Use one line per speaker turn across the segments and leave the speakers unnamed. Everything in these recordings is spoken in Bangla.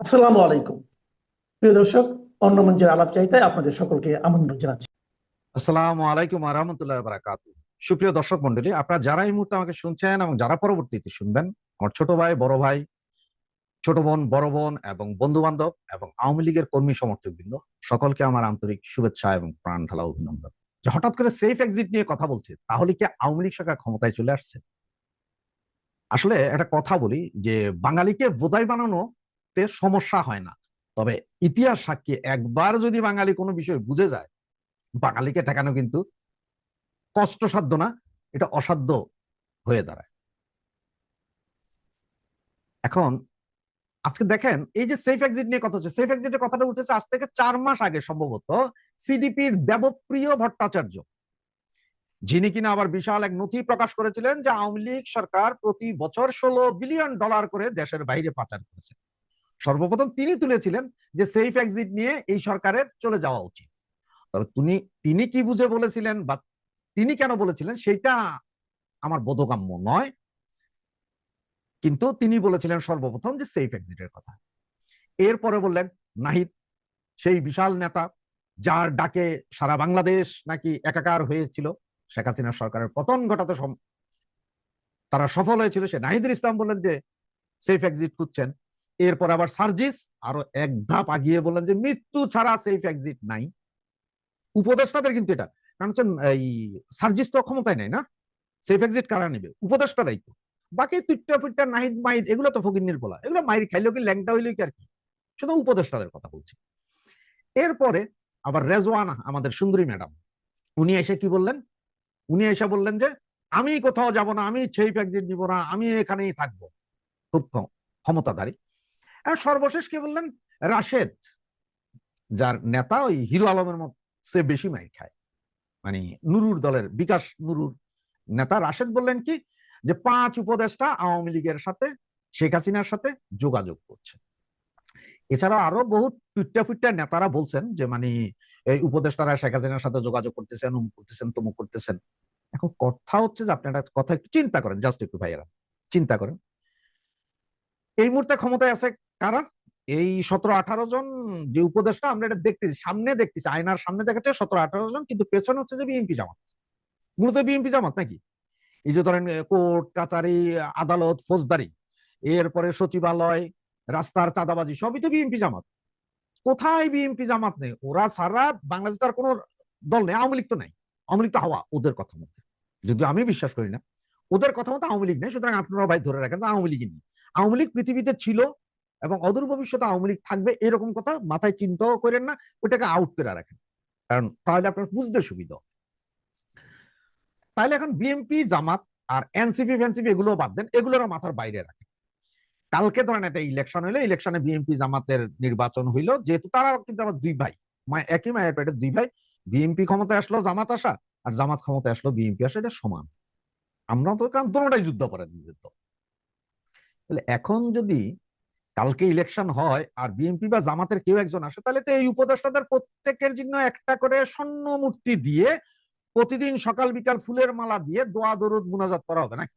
আসসালামু আলাইকুম। প্রিয় দর্শক, অন্য মঞ্চের আলাপ চাইতে আপনাদের সকলকে আমন্ত্রণ জানাচ্ছি।
আসসালামু আলাইকুম আহমতুল্লাহ বারাকাত সুপ্রিয় দর্শক মন্ডলী আপনারা যারা এই মুহূর্তে আমাকে শুনছেন এবং যারা পরবর্তীতে শুনবেন, আমার ছোট ভাই, বড় ভাই, ছোট বোন, বড় বোন এবং বন্ধু বান্ধব এবং আওয়ামী লীগের কর্মী সমর্থক বৃন্দ সকলকে আমার আন্তরিক শুভেচ্ছা এবং প্রাণ ঢালা অভিনন্দন। যে হঠাৎ করে সেফ এক্সিট নিয়ে কথা বলছে, তাহলে কি আওয়ামী লীগ সরকার ক্ষমতায় চলে আসছে? আসলে একটা কথা বলি, যে বাঙালিকে বোধাই বানানোতে সমস্যা হয় না। তবে ইতিহাস সাক্ষী, একবার যদি বাঙালি কোনো বিষয় বুঝে যায়, বাঙালিকে ঠেকানো কিন্তু কষ্টসাধ্য না, এটা অসাধ্য হয়ে দাঁড়ায়। এখন আজকে দেখেন, এই যে সেফ এক্সিট নিয়ে কথা হচ্ছে সেফ এক্সিটের কথাটা উঠেছে আজ থেকে চার মাস আগে সম্ভবত সিডিপির দেবপ্রিয় ভট্টাচার্য, যিনি কিনা আবার বিশাল এক নথি প্রকাশ করেছিলেন যে আওয়ামী লীগ সরকার প্রতি বছর ষোলো বিলিয়ন ডলার করে দেশের বাইরে পাচার করেছে। সর্বপ্রথম তিনি তুলেছিলেন যে সেফ এক্সিট নিয়ে এই সরকারের চলে যাওয়া উচিত। তবে তিনি তিনি কি বুঝে বলেছিলেন বা তিনি কেন বলেছিলেন সেটা আমার বোধগম্য নয়। কিন্তু তিনি বলেছিলেন সর্বপ্রথম যে সেফ এক্সিটের কথা। এরপরে বললেন, নাহিদ, সেই বিশাল নেতা যার ডাকে সারা বাংলাদেশ নাকি একাকার হয়েছিল, শেখ হাসিনা সরকারের পতন ঘটাতে তারা সফল হয়েছিল। সে নাহিদুল ইসলাম বললেন যে সেফ এক্সিট খুঁজছেন। এরপর আবার সার্জিস আরও এক ধাপ আগিয়ে বললেন যে মৃত্যু ছাড়া সেফ এক্সিট নাই। উপদেষ্টাদের কিন্তু এটা, কারণ হচ্ছে এই সার্জিস তো ক্ষমতায় নাই না? সেফ এক্সিট কারা নেবে? উপদেষ্টারাই তো। বাকি তুইটা ফুইটা নাহিদ মাহিদ, এগুলো তো ফকির বলা। এগুলো মাইর খাইলেও কি, ল্যাংটা হইলেও কি আর কি? শুধু উপদেষ্টাদের কথা বলছি। এরপরে আবার রেজওয়ানা আমাদের সুন্দরী ম্যাডাম, উনি এসে কি বললেন? উনি এসে বললেন যে, আমি কোথাও যাব না, আমি সেফ এক্সিট নিব না, আমি এখানেই থাকব। খুব ক্ষমতাধারী। আর সর্বশেষ কে বললেন? রাশেদ, যার নেতা ওই হিরো আলমের মত সে বেশি মাইর খায়। মানে নুরুর দলের, বিকাশ নুরুর নেতা রাশেদ বললেন কি? যে পাঁচ উপদেষ্টা আওয়ামী লীগের সাথে, শেখ হাসিনার সাথে যোগাযোগ করছে। এছাড়া আরও বহু টুইটা ফুইটা নেতারা বলছেন যে মানে এই উপদেষ্টারা শেখ হাসিনার সাথে যোগাযোগ করতেছেন, উমুক করতেছেন, তমুক করতেছেন। এখন কথা হচ্ছে যে আপনি একটা কথা একটু চিন্তা করেন, জাস্ট একটু ভাইয়েরা, চিন্তা করেন। এই মুহূর্তে ক্ষমতায় আছে কারা? এই সতেরো আঠারো জন যে উপদেশটা আমরা এটা দেখতেছি, সামনে দেখতেছি, আয়নার সামনে দেখাচ্ছে সতেরো আঠারো জন, কিন্তু পেছনে হচ্ছে যে বিএনপি জামাত। মূলত বিএনপি জামাত নাকি? এই যে ধরেন কোর্ট, কাচারি, আদালত, ফৌজদারি, এরপরে সচিবালয়, রাস্তার চাঁদাবাজি, সবই তো বিএনপি জামাত। কোথায় বিএনপি জামাত নেই? ওরা সারা বাংলাদেশ তার কোনো দল নেই, আওয়ামী লীগ তো নাই। আওয়ামী লীগ তো হাওয়া, ওদের কথা মধ্যে যদি আমি বিশ্বাস করি না, ওদের কথা মতো আওয়ামী লীগ নেই, সুতরাং আপনারা ভাই ধরে রাখেন আওয়ামী লীগ নেই। আওয়ামী লীগ পৃথিবীতে ছিল এবং অদূর ভবিষ্যতে আওয়ামী লীগ থাকবে এরকম কথা মাথায় চিন্তাও করেন না, ওটাকে আউট করে রাখেন। কারণ তাহলে আপনার বুঝতে সুবিধা তাহলে এখন বিএনপি জামাত আর এনসিপি ফেনসিপি এগুলো বাদ দেন, এগুলোর মাথার বাইরে রাখেন। কালকে ধরেন একটা ইলেকশন হইল ইলেকশনে বিএনপি জামাতের নির্বাচন হইল, যেহেতু তারা কিন্তু আমার দুই ভাই একই মায়ের পেটের দুই ভাই বিএনপি ক্ষমতায় আসলো, জামাত আসা, আর জামাত ক্ষমতায় আসলো বিএনপি আসা, এটা সমান। আমরা তো কারণ দুটাই যুদ্ধ করে দিত তাহলে এখন যদি কালকে ইলেকশন হয় আর বিএনপি বা জামাতের কেউ একজন আসে, তাহলে তো এই উপদেষ্টাদের প্রত্যেকের জন্য একটা করে স্বর্ণ মূর্তি দিয়ে প্রতিদিন সকাল বিকাল ফুলের মালা দিয়ে দোয়া দরুদ মুনাজাত করা হবে নাকি?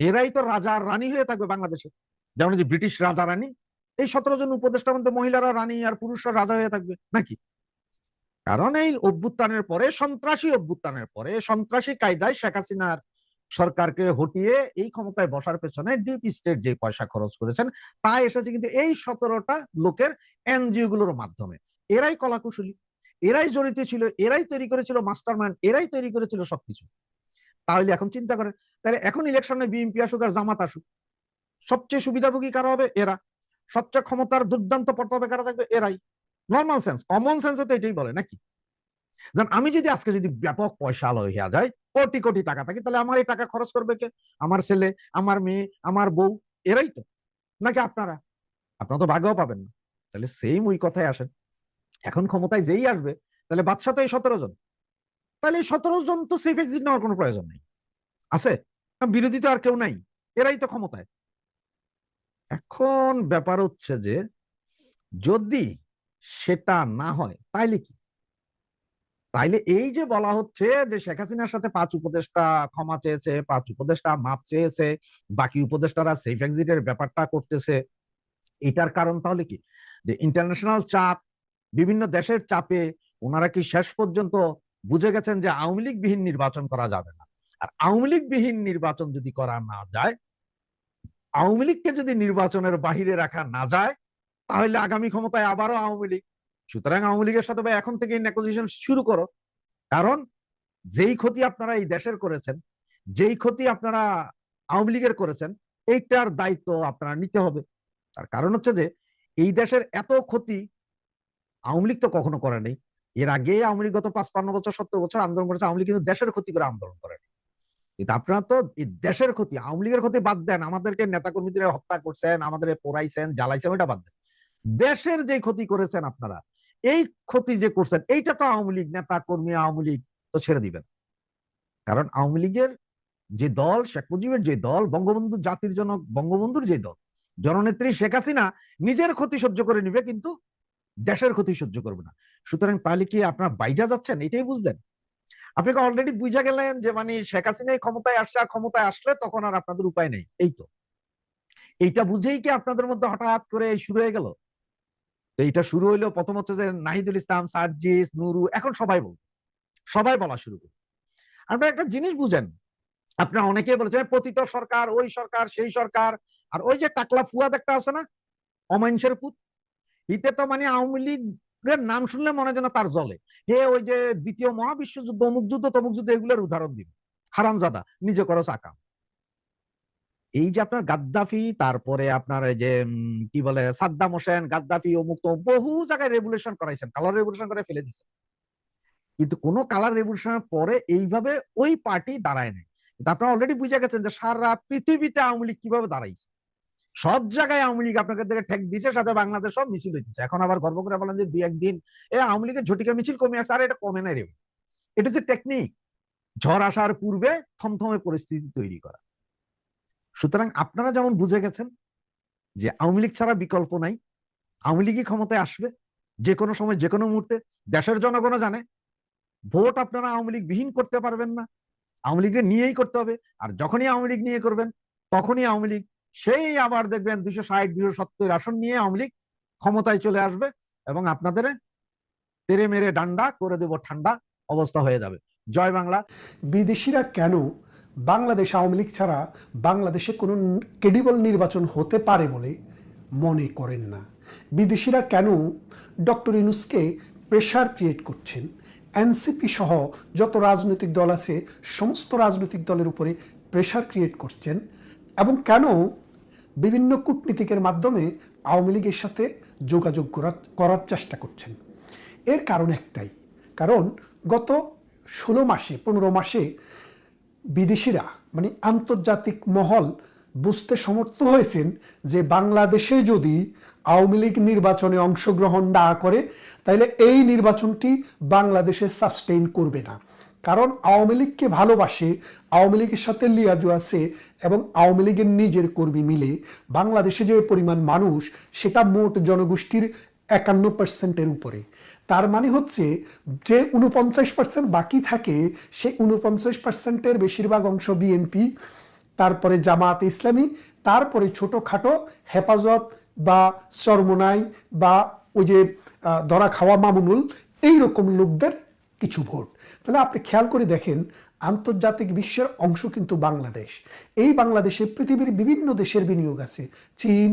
এরাই তো রাজা রানী হয়ে থাকবে বাংলাদেশে। যেমন যে ব্রিটিশ রাজা রানী, এই সতেরো জন উপদেষ্টার মধ্যে মহিলারা রানী আর পুরুষরা রাজা হয়ে থাকবে নাকি? কারণ এই অভ্যুত্থানের পরে, সন্ত্রাসী অভ্যুত্থানের পরে, সন্ত্রাসী কায়দায় শেখ হাসিনার সরকারকে হটিয়ে এই ক্ষমতায় বসার পেছনে ডিপ স্টেট যে পয়সা খরচ করেছেন, তা এসেছে কিন্তু এই সতেরোটা লোকের এনজিও গুলোর মাধ্যমে। এরাই কলাকুশলী, এরাই জড়িত ছিল, এরাই তৈরি করেছিল মাস্টার এরাই তৈরি করেছিল সবকিছু। তাহলে এখন চিন্তা করেন, তাহলে এখন ইলেকশনে বিএনপি আসুক আর জামাত আসুক, সবচেয়ে সুবিধাভোগী কারা হবে? এরা। সবচেয়ে ক্ষমতার দুর্দান্ত হবে কারা থাকবে? এরাই। নর্মাল সেন্স কমন সেন্সে তো এটাই বলে, নাকি? আমি যদি আজকে যদি ব্যাপক পয়সা আলো হইয়া যায় কোটি কোটি টাকা থাকে, তাহলে আমার এই টাকা খরচ করবে কে? আমার ছেলে, আমার মেয়ে, আমার বউ, এরাই তো। নাকি আপনারা? আপনারা তো ভাগ্যও পাবেন না। তাহলে সেম ওই কথায় আসেন। এখন ক্ষমতায় যেই আসবে, তাহলে বাদশা তো এই সতেরো জন। তাহলে এই সতেরো জন তো সেফ এক্সিট নেওয়ার কোনো প্রয়োজন নেই। আছে? বিরোধী তো আর কেউ নাই। এরাই তো ক্ষমতায়। এখন ব্যাপার হচ্ছে যে, যদি সেটা না হয়, তাইলে কি? তাইলে এই যে বলা হচ্ছে যে শেখ হাসিনার সাথে পাঁচ উপদেষ্টা ক্ষমা চেয়েছে, পাঁচ উপদেষ্টা মাপ চেয়েছে, বাকি উপদেষ্টারা সেফ এক্সিটের ব্যাপারটা করতেছে, এটার কারণ তাহলে কি? যে ইন্টারন্যাশনাল চাপ, বিভিন্ন দেশের চাপে ওনারা কি শেষ পর্যন্ত বুঝে গেছেন যে আওয়ামী লীগ বিহীন নির্বাচন করা যাবে না? আর আওয়ামী লীগ বিহীন নির্বাচন যদি করা না যায়, আওয়ামী লীগকে যদি নির্বাচনের বাহিরে রাখা না যায়, তাহলে আগামী ক্ষমতায় আবারও আওয়ামী লীগ সুতরাং আওয়ামী লীগের সাথে ভাই এখন থেকে নেগোসিয়েশন শুরু করো। কারণ যেই ক্ষতি আপনারা এই দেশের করেছেন, যেই ক্ষতি আপনারা আওয়ামী লীগের করেছেন, এইটার দায়িত্ব আপনারা নিতে হবে। তার কারণ হচ্ছে যে, এই দেশের এত ক্ষতি আওয়ামী লীগ তো কখনো করে নেই। এর আগে আওয়ামী লীগ গত পাঁচপান্ন বছর, সত্তর বছর আন্দোলন করেছে, আওয়ামী লীগ কিন্তু দেশের ক্ষতি করে আন্দোলন করেনি কিন্তু আপনারা তো এই দেশের ক্ষতি, আওয়ামী লীগের ক্ষতি বাদ দেন, আমাদেরকে নেতাকর্মীদের হত্যা করছেন, আমাদের পোড়াইছেন, জ্বালাইছেন, ওইটা বাদ দেন। দেশের যে ক্ষতি করেছেন আপনারা এই ক্ষতি যে করছেন, এইটা তো আওয়ামী লীগ, নেতা কর্মী আওয়ামী লীগ তো ছেড়ে দিবেন। কারণ আওয়ামী লীগের যে দল, শেখ মুজিবের যে দল, বঙ্গবন্ধু জাতির জনক, বঙ্গবন্ধুর যে দল, জননেত্রী শেখ হাসিনা নিজের ক্ষতি সহ্য করে নিবে, কিন্তু দেশের ক্ষতি সহ্য করবে না। সুতরাং তাহলে কি আপনারা বাইজা যাচ্ছেন? এটাই বুঝলেন? আপনাকে অলরেডি বুঝা গেলেন যে মানে শেখ হাসিনাই ক্ষমতায় আসছে আর ক্ষমতায় আসলে তখন আর আপনাদের উপায় নেই? এই তো। এইটা বুঝেই কি আপনাদের মধ্যে হঠাৎ করে শুরু হয়ে গেল? তো এইটা শুরু হইল প্রথম হচ্ছে যে নাহিদুল ইসলাম, সার্জিস, নুরু, এখন সবাই বল সবাই বলা শুরু করবে। আপনারা একটা জিনিস বুঝেন। আপনারা অনেকেই বলেছেন, পতিত সরকার, ওই সরকার, সেই সরকার। আর ওই যে টাকলা ফুয়াদ একটা আছে না? অমাইনসের পুত ইতে তো মানে আওয়ামী লীগের নাম শুনলে মনে যেন তার জলে। হে ওই যে দ্বিতীয় মহাবিশ্বযুদ্ধ, অমুক যুদ্ধ, তমুক যুদ্ধ, এগুলোর উদাহরণ দিবে। হারামজাদা, নিজে করো চাকা এই যে আপনার গাদ্দাফি তারপরে আপনার এই যে কি বলে সাদ্দাম হোসেন গাদ্দাফি অমুক তমুক, বহু জায়গায় রেভুলেশন করাইছেন কালার রেভুলেশন করে ফেলে দিছেন। কিন্তু কোন কালার রেভুলেশনের পরে এইভাবে ওই পার্টি দাঁড়ায় নাই। কিন্তু আপনারা অলরেডি বুঝে গেছেন যে সারা পৃথিবীতে আওয়ামী লীগ কীভাবে দাঁড়াইছে। সব জায়গায় আওয়ামী লীগ আপনাকে থেকে ঠেক দিছে সাথে বাংলাদেশ সব মিছিল হইতেছে। এখন আবার গর্ব করে বলেন যে দুই একদিন এ আওয়ামী লীগের ঝটিকা মিছিল কমে আসছে আর এটা কমে নাই রে। এটা হচ্ছে টেকনিক ঝড় আসার পূর্বে থমথমে পরিস্থিতি তৈরি করা। সুতরাং আপনারা যেমন বুঝে গেছেন যে আওয়ামী লীগ ছাড়া বিকল্প নাই, আওয়ামী লীগই ক্ষমতায় আসবে যে কোনো সময় যে কোনো মুহূর্তে, দেশের জনগণও জানে, ভোট আপনারা আওয়ামী লীগ বিহীন করতে পারবেন না, আওয়ামী লীগের নিয়েই করতে হবে, আর যখনই আওয়ামী লীগ নিয়ে করবেন, তখনই আওয়ামী লীগ, সেই আবার দেখবেন দুশো ষাট দুশো সত্তর আসন নিয়ে আওয়ামী লীগ ক্ষমতায় চলে আসবে এবং আপনাদের তেরে মেরে ডান্ডা করে দেব ঠান্ডা অবস্থা হয়ে যাবে। জয় বাংলা।
বিদেশিরা কেন বাংলাদেশ আওয়ামী লীগ ছাড়া বাংলাদেশে কোনো ক্রেডিবল নির্বাচন হতে পারে বলে মনে করেন না। বিদেশিরা কেন ডক্টর ইনুসকে প্রেশার ক্রিয়েট করছেন? এনসিপি সহ যত রাজনৈতিক দল আছে, সমস্ত রাজনৈতিক দলের উপরে প্রেশার ক্রিয়েট করছেন এবং কেন বিভিন্ন কূটনীতিকের মাধ্যমে আওয়ামী লীগের সাথে যোগাযোগ করার চেষ্টা করছেন। এর কারণ একটাই, কারণ গত ষোলো মাসে, পনেরো মাসে বিদেশিরা মানে আন্তর্জাতিক মহল বুঝতে সমর্থ হয়েছেন যে বাংলাদেশে যদি আওয়ামী লীগ নির্বাচনে অংশগ্রহণ না করে, তাহলে এই নির্বাচনটি বাংলাদেশে সাস্টেইন করবে না। কারণ আওয়ামী লীগকে ভালোবাসে, আওয়ামী লীগের সাথে লিয়াজু আছে এবং আওয়ামী লীগের নিজের কর্মী মিলে বাংলাদেশে যে পরিমাণ মানুষ, সেটা মোট জনগোষ্ঠীর একান্ন পার্সেন্টের উপরে। তার মানে হচ্ছে যে উনপঞ্চাশ পার্সেন্ট বাকি থাকে, সেই উনপঞ্চাশ পার্সেন্টের বেশিরভাগ অংশ বিএনপি তারপরে জামাত ইসলামী, তারপরে ছোটোখাটো হেফাজত বা চরমোনাই বা ওই যে ধরা খাওয়া মামুনুল এই রকম লোকদের কিছু ভোট। তাহলে আপনি খেয়াল করে দেখেন, আন্তর্জাতিক বিশ্বের অংশ কিন্তু বাংলাদেশ। এই বাংলাদেশে পৃথিবীর বিভিন্ন দেশের বিনিয়োগ আছে। চীন,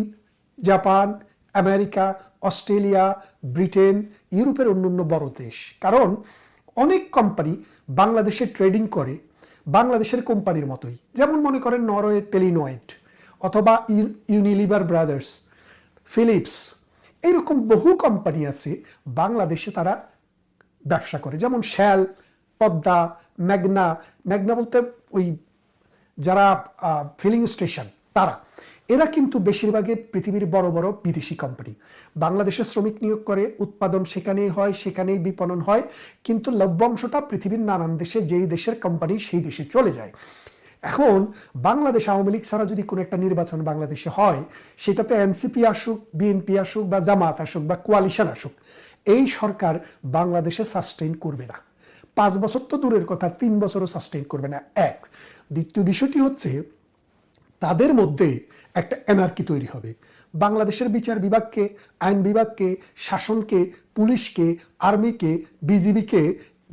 জাপান আমেরিকা, অস্ট্রেলিয়া, ব্রিটেন, ইউরোপের অন্যান্য বড় দেশ। কারণ অনেক কোম্পানি বাংলাদেশে ট্রেডিং করে, বাংলাদেশের কোম্পানির মতোই। যেমন মনে করেন নরওয়ে টেলিনয়েড অথবা ইউ- ইউনিলিভার ব্রাদার্স ফিলিপস এইরকম বহু কোম্পানি আছে বাংলাদেশে তারা ব্যবসা করে। যেমন শ্যাল পদ্মা ম্যাগনা ম্যাগনা বলতে ওই যারা ফিলিং স্টেশন তারা। এরা কিন্তু বেশিরভাগই পৃথিবীর বড় বড় বিদেশি কোম্পানি বাংলাদেশে শ্রমিক নিয়োগ করে, উৎপাদন সেখানেই হয়, সেখানেই বিপণন হয়, কিন্তু লভ্যাংশটা পৃথিবীর নানান দেশে, যেই দেশের কোম্পানি সেই দেশে চলে যায়। এখন বাংলাদেশ আওয়ামী লীগ ছাড়া যদি কোনো একটা নির্বাচন বাংলাদেশে হয়, সেটাতে এনসিপি আসুক, বিএনপি আসুক বা জামাত আসুক বা কোয়ালিশন আসুক, এই সরকার বাংলাদেশে সাস্টেইন করবে না। পাঁচ বছর তো দূরের কথা, তিন বছরও সাস্টেইন করবে না। এক, দ্বিতীয় বিষয়টি হচ্ছে তাদের মধ্যে একটা এনার্কি তৈরি হবে। বাংলাদেশের বিচার বিভাগকে, আইন বিভাগকে, শাসনকে, পুলিশকে আর্মিকে বিজিবিকে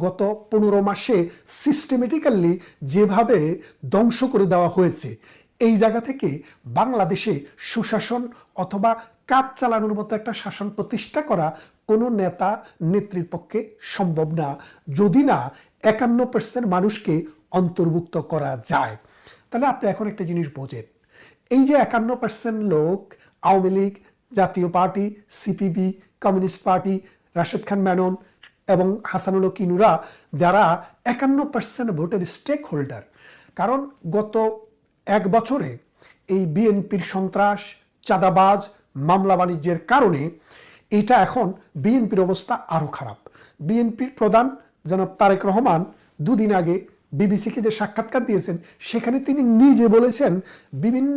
গত পনেরো মাসে সিস্টেমেটিক্যালি যেভাবে ধ্বংস করে দেওয়া হয়েছে, এই জায়গা থেকে বাংলাদেশে সুশাসন অথবা কাজ চালানোর মতো একটা শাসন প্রতিষ্ঠা করা কোনো নেতা নেত্রীর পক্ষে সম্ভব না। যদি না, একান্ন পার্সেন্ট মানুষকে অন্তর্ভুক্ত করা যায়। তাহলে আপনি এখন একটা জিনিস বোঝেন। এই যে একান্ন পার্সেন্ট লোক Awami League, Jatiya Party CPB communist party Rashed Khan Menon এবং হাসানুল কিনুরা, যারা একান্ন পার্সেন্ট ভোটের স্টেক হোল্ডার কারণ গত এক বছরে এই বিএনপির সন্ত্রাস, চাঁদাবাজ, মামলা বাণিজ্যের কারণে এটা এখন বিএনপির অবস্থা আরও খারাপ। বিএনপির প্রধান জনাব তারেক রহমান দুদিন আগে বিবিসিকে যে সাক্ষাৎকার দিয়েছেন, সেখানে তিনি নিজে বলেছেন, বিভিন্ন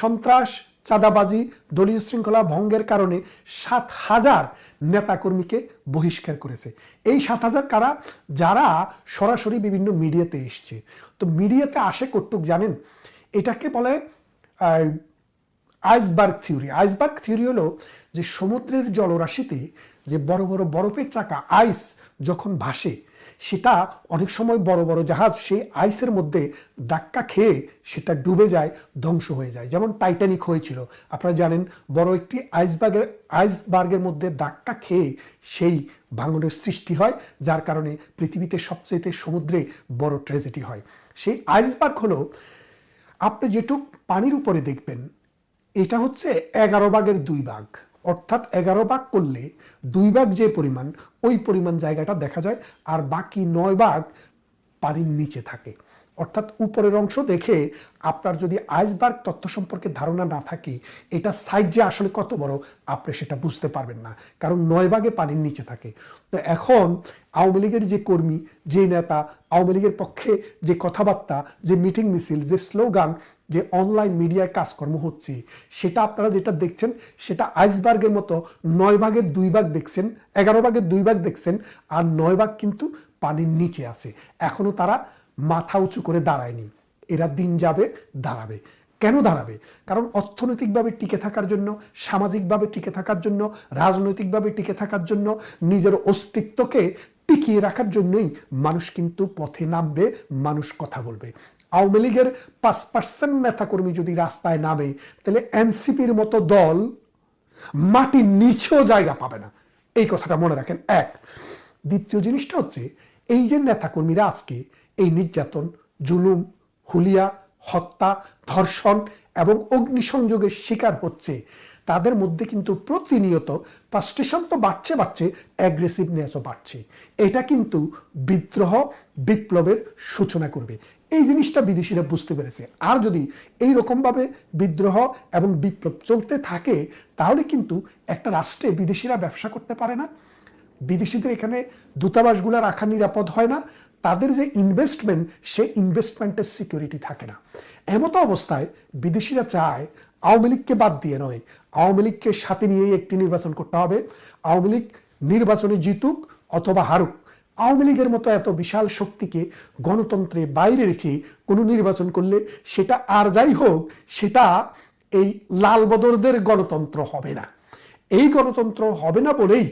সন্ত্রাস, চাঁদাবাজি, দলীয় শৃঙ্খলা ভঙ্গের কারণে সাত হাজার নেতাকর্মীকে বহিষ্কার করেছে। এই সাত হাজার কারা? যারা সরাসরি বিভিন্ন মিডিয়াতে এসছে। তো মিডিয়াতে আসে কর্তুক জানেন, এটাকে বলে আইসবার্গ থিওরি। আইসবার্গ থিওরি হলো যে সমুদ্রের জলরাশিতে যে বড় বড় বরফের চাকা, আইস, যখন ভাসে সেটা অনেক সময় বড় বড় জাহাজ সেই আইসের মধ্যে ধাক্কা খেয়ে সেটা ডুবে যায়, ধ্বংস হয়ে যায়। যেমন টাইটানিক হয়েছিল। আপনারা জানেন, বড় একটি আইসবার্গের আইসবার্গের মধ্যে ধাক্কা খেয়ে সেই ভাঙনের সৃষ্টি হয়, যার কারণে পৃথিবীতে সবচেয়ে সমুদ্রে বড় ট্রেজেডি হয়। সেই আইসবার্গ হলো, আপনি যেটুক পানির উপরে দেখবেন, এটা হচ্ছে এগারো ভাগের দুই ভাগ। অর্থাৎ এগারো ভাগ করলে দুই ভাগ যে পরিমাণ, ওই পরিমাণ জায়গাটা দেখা যায় আর বাকি নয় ভাগ পানির নিচে থাকে। অর্থাৎ উপরের অংশ দেখে আপনার যদি আইসবার্গ তথ্য সম্পর্কে ধারণা না থাকে, এটা সাইজ যে আসলে কত বড়, আপনি সেটা বুঝতে পারবেন না, কারণ নয় ভাগে পানির নিচে থাকে। তো এখন আওয়ামী লীগের যে কর্মী, যে নেতা, আওয়ামী লীগের পক্ষে যে কথাবার্তা, যে মিটিং মিছিল, যে স্লোগান যে অনলাইন মিডিয়ায় কাজকর্ম হচ্ছে, সেটা আপনারা যেটা দেখছেন, সেটা আইসবার্গের মতো নয় ভাগের দুই ভাগ দেখছেন, এগারো ভাগের দুই ভাগ দেখছেন, আর নয় ভাগ কিন্তু পানির নিচে আছে। এখনও তারা মাথা উঁচু করে দাঁড়ায়নি। এরা দিন যাবে, দাঁড়াবে। কেন দাঁড়াবে? কারণ অর্থনৈতিকভাবে টিকে থাকার জন্য, সামাজিকভাবে টিকে থাকার জন্য, রাজনৈতিকভাবে টিকে থাকার জন্য, নিজের অস্তিত্বকে টিকিয়ে রাখার জন্যই মানুষ কিন্তু পথে নামবে, মানুষ কথা বলবে। আওয়ামী লীগের পাঁচ পার্সেন্ট নেতাকর্মী যদি রাস্তায় নামে, তাহলে এনসিপির মতো দল মাটির নিচেও জায়গা পাবে না। এই কথাটা মনে রাখেন। এক, দ্বিতীয় জিনিসটা হচ্ছে, এই যে নেতাকর্মীরা আজকে এই নির্যাতন, জুলুম, হুলিয়া, হত্যা, ধর্ষণ এবং অগ্নিসংযোগের শিকার হচ্ছে তাদের মধ্যে কিন্তু প্রতিনিয়ত ফ্রাস্ট্রেশন তো বাড়ছে বাড়ছে অ্যাগ্রেসিভনেসও বাড়ছে। এটা কিন্তু বিদ্রোহ, বিপ্লবের সূচনা করবে। এই জিনিসটা বিদেশিরা বুঝতে পেরেছে। আর যদি এই রকমভাবে বিদ্রোহ এবং বিপ্লব চলতে থাকে, তাহলে কিন্তু একটা রাষ্ট্রে বিদেশিরা ব্যবসা করতে পারে না। বিদেশিদের এখানে দূতাবাসগুলো রাখা নিরাপদ হয় না। তাদের যে ইনভেস্টমেন্ট সে ইনভেস্টমেন্টের সিকিউরিটি থাকে না। এমতো অবস্থায় বিদেশিরা চায় আওয়ামী লীগকে বাদ দিয়ে নয়, আওয়ামী লীগকে সাথে নিয়েই একটি নির্বাচন করতে হবে। আওয়ামী লীগ নির্বাচনে জিতুক অথবা হারুক, আওয়ামী লীগের মতো এত বিশাল শক্তিকে গণতন্ত্রে বাইরে রেখে কোনো নির্বাচন করলে সেটা আর যাই হোক, সেটা এই লাল বদরদের গণতন্ত্র হবে না। এই গণতন্ত্র হবে না বলেই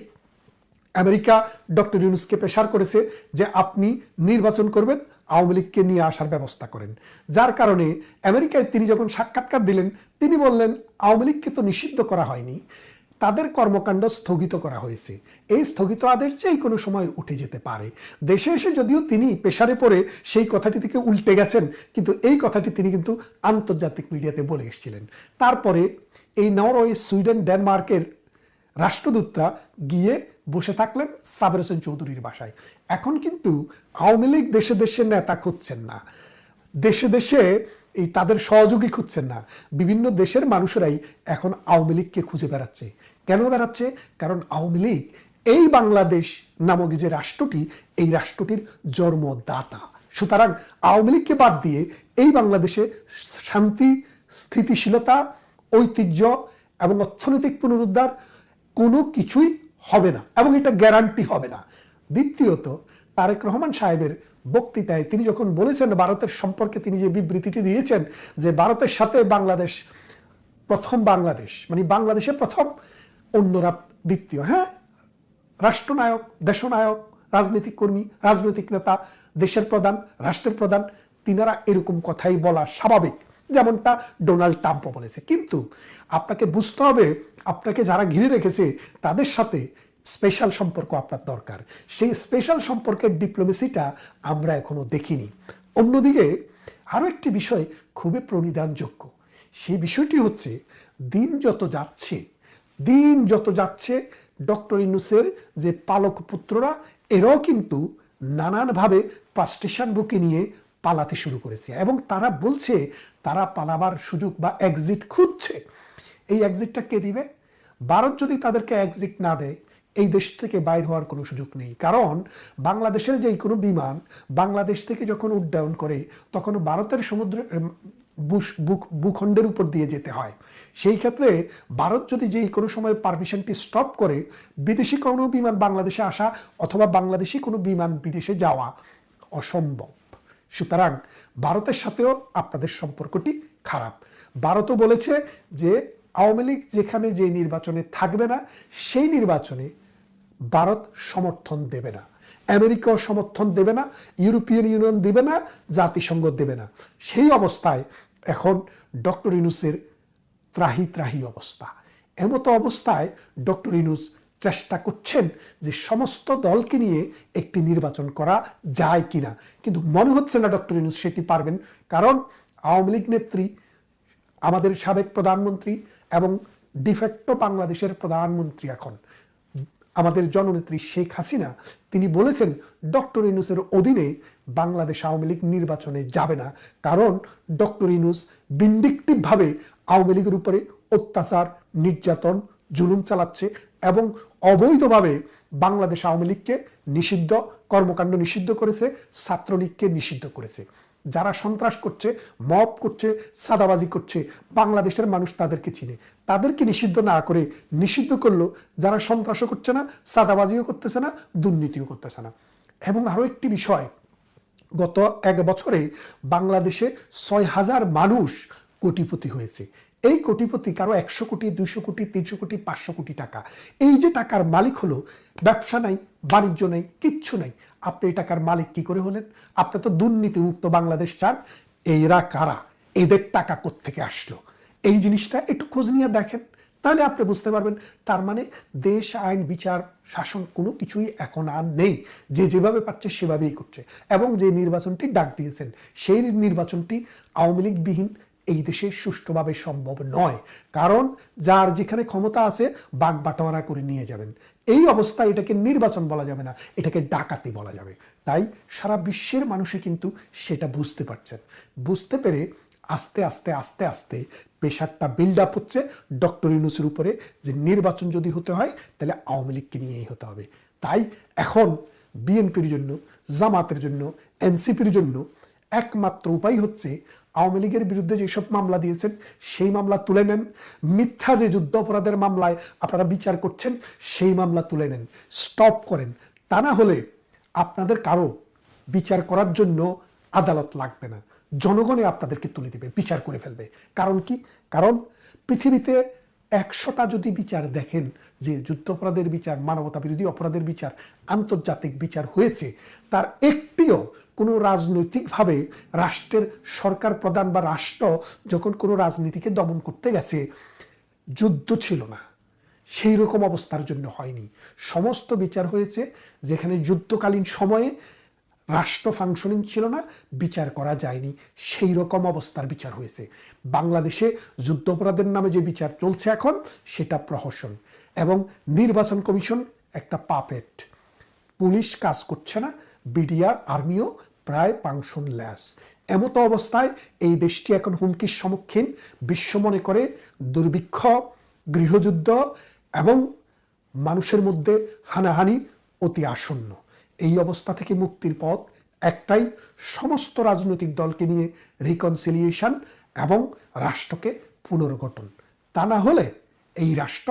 আমেরিকা ডক্টর ইউনুসকে প্রেশার করেছে যে আপনি নির্বাচন করবেন আওয়ামী লীগকে নিয়ে আসার ব্যবস্থা করেন। যার কারণে আমেরিকায় তিনি যখন সাক্ষাৎকার দিলেন, তিনি বললেন, আওয়ামী লীগকে তো নিষিদ্ধ করা হয়নি। তাদের কর্মকাণ্ড স্থগিত করা হয়েছে। এই স্থগিত আদেশ যেই কোনো সময় উঠে যেতে পারে। দেশে এসে যদিও তিনি পেশারে পড়ে, সেই কথাটি থেকে উল্টে গেছেন, কিন্তু এই কথাটি তিনি কিন্তু আন্তর্জাতিক মিডিয়াতে বলে এসেছিলেন। তারপরে এই নরওয়ে সুইডেন ডেনমার্কের রাষ্ট্রদূতরা গিয়ে বসে থাকলেন সাবের হোসেন চৌধুরীর বাসায়। এখন কিন্তু আওয়ামী লীগ দেশে দেশে নেতা খুঁজছেন না। দেশে দেশে এই তাদের সহযোগী খুঁজছেন না। বিভিন্ন দেশের মানুষেরাই এখন আওয়ামী লীগকে খুঁজে বেড়াচ্ছে। কেন বেড়াচ্ছে? কারণ আওয়ামী লীগ এই বাংলাদেশ নামক যে রাষ্ট্রটি, এই রাষ্ট্রটির জন্মদাতা। সুতরাং আওয়ামী লীগকে বাদ দিয়ে এই বাংলাদেশে শান্তি, স্থিতিশীলতা, ঐতিহ্য এবং অর্থনৈতিক পুনরুদ্ধার কোনো কিছুই হবে না এবং এটা গ্যারান্টি হবে না। দ্বিতীয়ত, তারেক রহমান সাহেবের বক্তৃতায় তিনি যখন বলেছেন ভারতের সম্পর্কে তিনি যে বিবৃতিটি দিয়েছেন যে ভারতের সাথে বাংলাদেশ, প্রথম বাংলাদেশ মানে বাংলাদেশে প্রথম, অন্যরা দ্বিতীয় হ্যাঁ? রাষ্ট্রনায়ক, দেশনায়ক, রাজনৈতিক কর্মী, রাজনৈতিক নেতা, দেশের প্রধান, রাষ্ট্রের প্রধান, তিনারা এরকম কথাই বলা স্বাভাবিক। যেমনটা ডোনাল্ড ট্রাম্পও বলেছে। কিন্তু আপনাকে বুঝতে হবে, আপনাকে যারা ঘিরে রেখেছে, তাদের সাথে স্পেশাল সম্পর্ক আপনার দরকার। সেই স্পেশাল সম্পর্কের ডিপ্লোমেসিটা আমরা এখনও দেখিনি। অন্যদিকে আরও একটি বিষয় খুবই প্রণিধানযোগ্য। সেই বিষয়টি হচ্ছে, দিন যত যাচ্ছে, দিন যত যাচ্ছে, ডক্টর ইনুসের যে পালক পুত্ররা এরাও কিন্তু নানানভাবে পাস্টেশন বুকে নিয়ে পালাতে শুরু করেছে এবং তারা বলছে তারা পালাবার সুযোগ বা এক্সিট খুঁজছে। এই এক্সিটটা কে দিবে? ভারত যদি তাদেরকে এক্সিট না দেয়, এই দেশ থেকে বাইর হওয়ার কোনো সুযোগ নেই। কারণ বাংলাদেশের যে কোনো বিমান বাংলাদেশ থেকে যখন উড্ডয়ন করে, তখন ভারতের সমুদ্র বুক- ভূখণ্ডের উপর দিয়ে যেতে হয়। সেই ক্ষেত্রে ভারত যদি যেই কোনো সময় পারমিশনটি স্টপ করে, বিদেশি কোনো বিমান বাংলাদেশে আসা অথবা বাংলাদেশি কোনো বিমান বিদেশে যাওয়া অসম্ভব। সুতরাং ভারতের সাথেও আপনাদের সম্পর্কটি খারাপ। ভারতও বলেছে যে আওয়ামী লীগ যেখানে যে নির্বাচনে থাকবে না, সেই নির্বাচনে ভারত সমর্থন দেবে না। আমেরিকাও সমর্থন দেবে না ইউরোপিয়ান ইউনিয়ন দেবে না, জাতিসংঘ দেবে না। সেই অবস্থায় এখন ডক্টর ইনুসের ত্রাহি ত্রাহি অবস্থা। এমতো অবস্থায় ডক্টর ইনুস চেষ্টা করছেন যে সমস্ত দলকে নিয়ে একটি নির্বাচন করা যায় কিনা। কিন্তু মনে হচ্ছে না, ডক্টর ইনুস সেটি পারবেন। কারণ আওয়ামী লীগ নেত্রী, আমাদের সাবেক প্রধানমন্ত্রী এবং ডিফেক্টো বাংলাদেশের প্রধানমন্ত্রী এখন। আমাদের জননেত্রী শেখ হাসিনা, তিনি বলেছেন, ডক্টর ইনুসের অধীনে বাংলাদেশ আওয়ামী লীগ নির্বাচনে যাবে না। কারণ ডক্টর ইনুস বিন্ডিকটিভভাবে আওয়ামী লীগের উপরে অত্যাচার, নির্যাতন, জুলুম চালাচ্ছে এবং অবৈধভাবে বাংলাদেশ আওয়ামী লীগকে নিষিদ্ধ, কর্মকাণ্ড নিষিদ্ধ করেছে, ছাত্রলীগকে নিষিদ্ধ করেছে। যারা সন্ত্রাস করছে, মব করছে, সাদাবাজি করছে, বাংলাদেশের মানুষ তাদেরকে চিনে। তাদেরকে নিষিদ্ধ না করে নিষিদ্ধ করল যারা সন্ত্রাসও করছে না, সাদাবাজিও করতেছে না, দুর্নীতিও করতেছে না। এবং আরও একটি বিষয়, গত এক বছরে বাংলাদেশে ছয় হাজার মানুষ কোটিপতি হয়েছে। এই কোটিপতি কারও একশো কোটি, দুইশো কোটি, তিনশো কোটি, পাঁচশো কোটি টাকা। এই যে টাকার মালিক হলো, ব্যবসা নাই, বাণিজ্য নেই, কিচ্ছু নাই। আপনি এই টাকার মালিক কি করে হলেন? আপনি তো দুর্নীতি মুক্ত বাংলাদেশ চান। এরা কারা? এদের টাকা কোত্থেকে আসলো? এই জিনিসটা একটু খোঁজ নিয়ে দেখেন। তাহলে আপনি বুঝতে পারবেন, তার মানে দেশ, আইন, বিচার, শাসন কোনো কিছুই এখন আর নেই। যে যেভাবে পাচ্ছে সেভাবেই করছে। এবং যে নির্বাচনটি ডাক দিয়েছেন, সেই নির্বাচনটি আওয়ামী লীগবিহীন এই দেশে সুষ্ঠুভাবে সম্ভব নয়। কারণ যার যেখানে ক্ষমতা আছে বাগ বাটোয়ারা করে নিয়ে যাবেন। এই অবস্থায় এটাকে নির্বাচন বলা যাবে না, এটাকে ডাকাতি বলা যাবে। তাই সারা বিশ্বের মানুষে কিন্তু সেটা বুঝতে পারছেন। বুঝতে পেরে আস্তে আস্তে আস্তে আস্তে প্রেশারটা বিল্ড আপ হচ্ছে ডক্টর ইউনুসের উপরে যে নির্বাচন যদি হতে হয়, তাহলে আওয়ামী লীগকে নিয়েই হতে হবে। তাই এখন বিএনপির জন্য, জামাতের জন্য, এনসিপির জন্য একমাত্র উপায় হচ্ছে আওয়ামী লীগের বিরুদ্ধে যেসব মামলা দিয়েছেন, সেই মামলা তুলে নেন। মিথ্যা যে যুদ্ধ অপরাধের মামলায় আপনারা বিচার করছেন, সেই মামলা তুলে নেন। স্টপ করেন। তা না হলে আপনাদের কারও বিচার করার জন্য আদালত লাগবে না। জনগণে আপনাদেরকে তুলে দিবে, বিচার করে ফেলবে। কারণ কি? কারণ পৃথিবীতে একশোটা যদি বিচার দেখেন, যে যুদ্ধ যুদ্ধাপরাধের বিচার মানবতা বিরোধী অপরাধের বিচার, আন্তর্জাতিক বিচার হয়েছে, তার একটিও কোনো রাজনৈতিকভাবে রাষ্ট্রের সরকার প্রধান বা রাষ্ট্র যখন কোনো রাজনীতিকে দমন করতে গেছে, যুদ্ধ ছিল না। সেই রকম অবস্থার জন্য হয়নি। সমস্ত বিচার হয়েছে যেখানে যুদ্ধকালীন সময়ে রাষ্ট্র ফাংশনিং ছিল না, বিচার করা যায়নি। সেই রকম অবস্থার বিচার হয়েছে। বাংলাদেশে যুদ্ধাপরাধের নামে যে বিচার চলছে এখন, সেটা প্রহসন এবং নির্বাচন কমিশন একটা পাপেট পুলিশ কাজ করছে না, বিডিআর, আর্মিও প্রায় পাংশন ল্যাস এমত অবস্থায় এই দেশটি এখন হুমকির সম্মুখীন, বিশ্ব মনে করে দুর্ভিক্ষ, গৃহযুদ্ধ এবং মানুষের মধ্যে হানাহানি অতি আসন্ন। এই অবস্থা থেকে মুক্তির পথ একটাই, সমস্ত রাজনৈতিক দলকে নিয়ে রিকনসিলিয়েশন এবং রাষ্ট্রকে পুনর্গঠন। তা না হলে এই রাষ্ট্র